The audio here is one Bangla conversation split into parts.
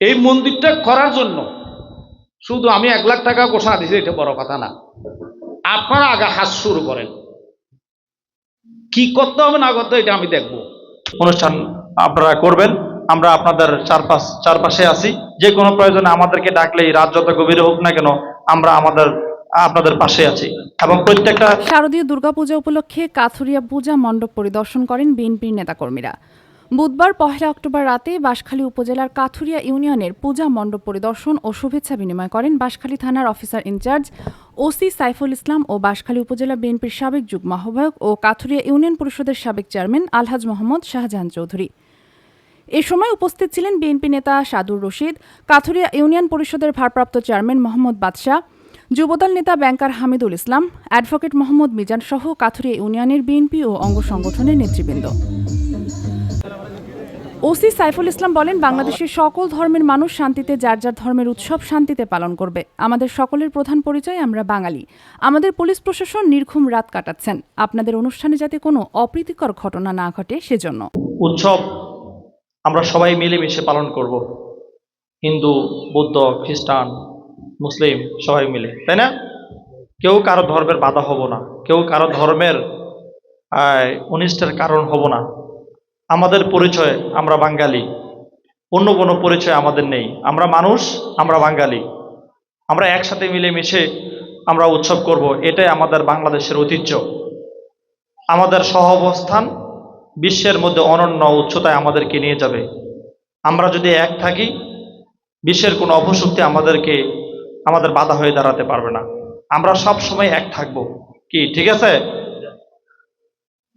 এই মন্দিরটা করার জন্য। শুধু আমি এক লাখ টাকা ঘোষণা দিয়েছি এটা বড় কথা না। আপনারা আগে হাত শুরু করেন। কি করতে হবে না করতে এটা আমি দেখব। অনুষ্ঠান আপনারা করবেন। আমরা আপনাদের চারপাশ চারপাশে আছি। যে কোনো প্রয়োজনে আমাদেরকে ডাকলেই রাত যত গভীরে হোক না কেন আমরা আমাদের আপনাদের পাশে আছি। এবং প্রত্যেকটা শারদীয় দুর্গাপূজা উপলক্ষে কাথুরিয়া পূজা মণ্ডপ পরিদর্শন করেন বিএনপির নেতাকর্মীরা। বুধবার পহেলা অক্টোবর রাতে বাঁশখালী উপজেলার কাথুরিয়া ইউনিয়নের পূজা মণ্ডপ পরিদর্শন ও শুভেচ্ছা বিনিময় করেন বাঁশখালী থানার officer in charge OC Saiful Islam ও বাঁশখালী উপজেলা বিএনপির সাবেক যুগ্ম আহ্বায়ক ও কাথুরিয়া ইউনিয়ন পরিষদের সাবেক চেয়ারম্যান আলহাজ মোহাম্মদ শাহজাহান চৌধুরী। এ সময় উপস্থিত ছিলেন বিএনপি নেতা সাদুর রশিদ, কাথুরিয়া ইউনিয়ন পরিষদের ভারপ্রাপ্ত চেয়ারম্যান মোহাম্মদ বাদশাহ, যুবদল নেতা ব্যাংকার হামিদুল ইসলাম, অ্যাডভোকেট মোহাম্মদ মিজান সহ কাথুরিয়া ইউনিয়নের বিএনপি ও অঙ্গ সংগঠনের নেতৃবৃন্দ। ওসি সাইফুল ইসলাম বলেন, বাংলাদেশের সকল ধর্মের মানুষ শান্তিতে, যার যার ধর্মের উৎসব শান্তিতে পালন করবে। আমাদের সকলের প্রধান পরিচয় আমরা বাঙালি। আমাদের পুলিশ প্রশাসন নির্ঘুম রাত কাটাচ্ছেন। আপনাদের অনুষ্ঠানে যাতে কোনো অপ্রীতিকর ঘটনা না ঘটে, সেজন্য। উৎসব আমরা সবাই মিলেমিশে পালন করব। হিন্দু, বৌদ্ধ, খ্রিস্টান, মুসলিম সবাই মিলে, তাই না? কেউ কারও ধর্মের বাধা হব না। কেউ কারও ধর্মের অনিষ্টের কারণ হব না। আমাদের পরিচয় আমরা বাঙালি। অন্য কোনো পরিচয় আমাদের নেই। আমরা মানুষ, আমরা বাঙালি। আমরা একসাথে মিলেমিশে আমরা উৎসব করব, এটাই আমাদের বাংলাদেশের ঐতিহ্য। আমাদের সহাবস্থান বিশ্বের মধ্যে অনন্য উচ্চতায় আমাদেরকে নিয়ে যাবে। আমরা যদি এক থাকি, বিশ্বের কোনো অপশক্তি আমাদেরকে, আমাদের বাধা হয়ে দাঁড়াতে পারবে না। আমরা সব সময় এক থাকব। কি, ঠিক আছে?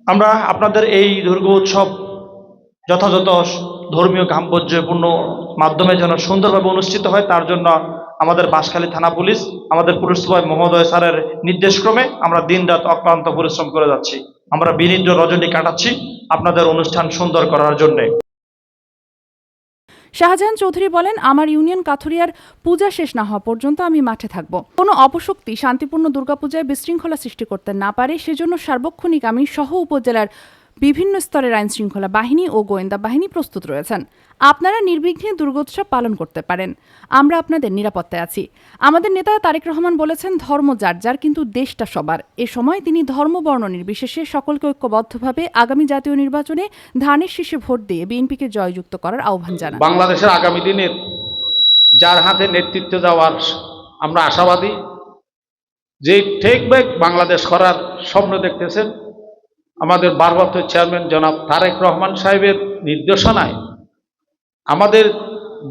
আমরা আপনাদের এই দুর্গা উৎসব যথাযথ ধর্মীয় গাম্ভীর্যপূর্ণ মাধ্যমে যেন সুন্দরভাবে অনুষ্ঠিত হয়, তার জন্য আমাদের বাঁশখালী থানা পুলিশ, আমাদের পুলিশ মহোদয় স্যারের নির্দেশক্রমে আমরা দিনরাত অক্লান্ত পরিশ্রম করে যাচ্ছি। আমরা বিনিদ্র রজনী কাটাচ্ছি আপনাদের অনুষ্ঠান সুন্দর করার জন্যে। শাহজাহান চৌধুরী বলেন, আমার ইউনিয়ন কাথুরিয়ার পূজা শেষ না হওয়া পর্যন্ত আমি মাঠে থাকব। কোনো অপশক্তি শান্তিপূর্ণ দুর্গাপূজায় বিশৃঙ্খলা সৃষ্টি করতে না পারে, সেজন্য সার্বক্ষণিক আমি সহ উপজেলার বিভিন্ন স্তরের আইন শৃঙ্খলা বাহিনী ও গোয়েন্দা বাহিনী প্রস্তুত রয়েছেন। আপনারা নির্বিঘ্নে দুর্গোৎসব পালন করতে পারেন। আমরা আপনাদের নিরাপত্তায় আছি। আমাদের নেতা তারেক রহমান বলেছেন, ধর্ম যার যার, কিন্তু দেশটা সবার। এ সময় তিনি ধর্ম বর্ণ নির্বিশেষে সকলকে ঐক্যবদ্ধভাবে আগামী জাতীয় নির্বাচনে ধানের শীষে ভোট দিয়ে বিএনপিকে জয়যুক্ত করার আহ্বান জানান। বাংলাদেশের আগামী দিনের যার হাতে নেতৃত্ব দেওয়ার আমরা আশাবাদী। যে টেক ব্যাক বাংলাদেশ করার স্বপ্ন দেখতেছেন আমাদের ভারপ্রাপ্ত চেয়ারম্যান জনাব তারেক রহমান সাহেবের নির্দেশনায় আমাদের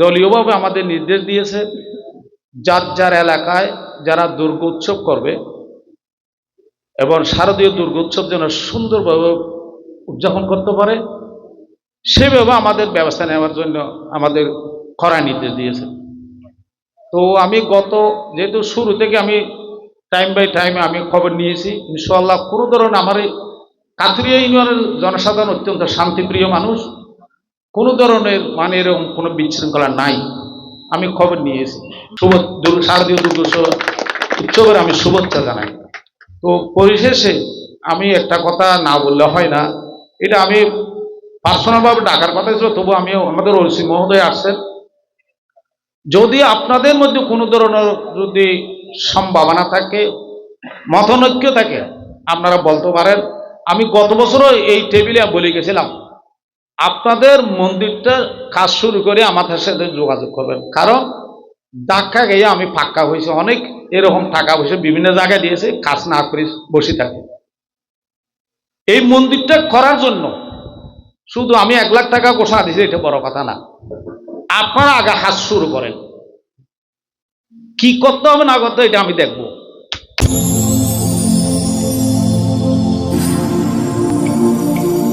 দলীয়ভাবে আমাদের নির্দেশ দিয়েছে, যার যার এলাকায় যারা দুর্গোৎসব করবে এবং শারদীয় দুর্গোৎসব যেন সুন্দরভাবে উদযাপন করতে পারে, সেভাবে আমাদের ব্যবস্থা নেওয়ার জন্য আমাদের কড়া নির্দেশ দিয়েছে। তো আমি গত যেহেতু শুরু থেকে আমি টাইম বাই টাইমে আমি খবর নিয়েছি ইনশাল্লাহ কোনো ধরনের আমার কাতরিয়া ইউনিয়নের জনসাধারণ অত্যন্ত শান্তিপ্রিয় মানুষ। কোনো ধরনের মানে এরকম কোনো বিশৃঙ্খলা নাই। আমি খবর নিয়েছি শুভ শারদীয় দুর্গোৎসব উৎসবের আমি শুভেচ্ছা জানাই। তো পরিশেষে আমি একটা কথা না বললে হয় না। এটা আমি পার্সোনালভাবে ডাকার কথা ছিল তবু আমি আমাদের ওসি মহোদয় আসছেন। যদি আপনাদের মধ্যে কোনো ধরনের যদি সম্ভাবনা থাকে, মতনৈক্য থাকে, আপনারা বলতে পারেন। আমি গত বছরও এই টেবিলে বলে গেছিলাম, আপনাদের মন্দিরটা কাজ শুরু করে আমাদের সাথে যোগাযোগ করবেন। কারণ ধাক্কা গিয়ে আমি ফাঁকা হয়েছে, অনেক এরকম টাকা পয়সা বিভিন্ন জায়গায় দিয়েছে, কাজ না করে বসে থাকে। এই মন্দিরটা করার জন্য শুধু আমি এক লাখ টাকা ঘোষণা দিয়েছি, এটা বড় কথা না। আপনারা আগে হাত শুরু করেন। কি করতে হবে না করতে এটা আমি দেখব।